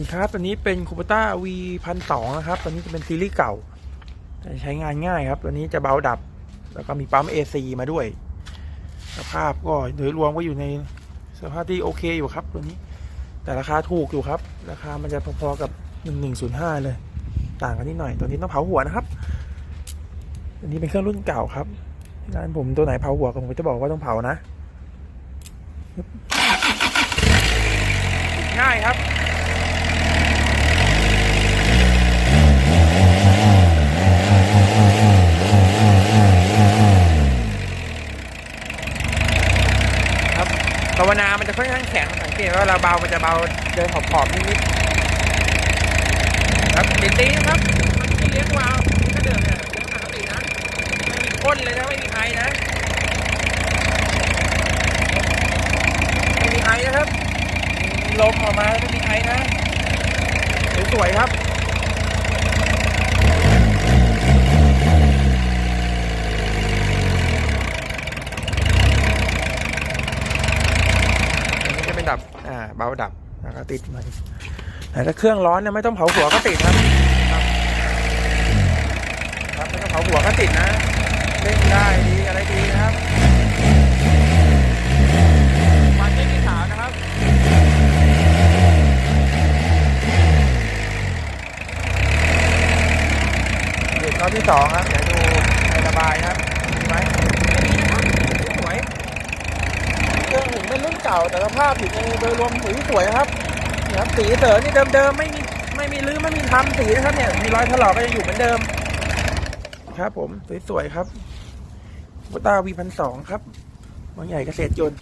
ดีครับตัวนี้เป็นคูปต้า V พันสองนะครับ ตัวนี้จะเป็นซีรีส์เก่าแต่ใช้งานง่ายครับ ตัวนี้จะเบาดับ แล้วก็มีปั๊ม AC มาด้วย สภาพก็โดยรวมก็อยู่ในสภาพที่โอเคอยู่ครับ ตัวนี้ แต่ราคาถูกอยู่ครับ ราคามันจะพอๆกับ 1105 เลย ต่างกันนิดหน่อย ตัวนี้ต้องเผาหัวนะครับ ตัวนี้เป็นเครื่องรุ่นเก่าครับร้านผมตัวไหนเผาหัวก็ผมจะบอกว่าต้องเผานะ ง่ายครับ ครับ ภาวนามันจะค่อนข้างแข็งสังเกตว่าเราเบา มันจะเบาเดินขอบๆนิดๆครับติดตีนะครับมันที่เลี้ยงวาวนี่ก็เดินเนี่ยเลี้ยงปกตินะไม่มีพ่นเลยนะไม่มีไอนะไม่มีไอนะครับมีลมออกมาไม่มีไอนะสวยๆครับ อันนี้จะเป็นดับ อ่าเบาดับแล้วก็ติดมันแต่ถ้าเครื่องร้อนเนี่ยไม่ต้องเผาหัวก็ติดครับ ครับไม่ต้องเผาหัวก็ติดนะเล่นได้ดีอะไรดีนะครับมันไม่มีขาวนะครับเด็กรอที่สองครับเดี๋ยวดูให้ระบายครับมีไหมไม่มีนะครับสวย เครื่องถึง เป็นรุ่นเก่าแต่สภาพอยู่ในโดยรวมสวยครับนะครับสีเสรินี่เดิมๆไม่มีไม่มีรื้อไม่มีทำสีนะครับเนี่ยมีรอยถลอกก็ยังอยู่เหมือนเดิม ครับผมสวยๆครับวต้าวีพันสองครับบางใหญ่เกษตรยนต์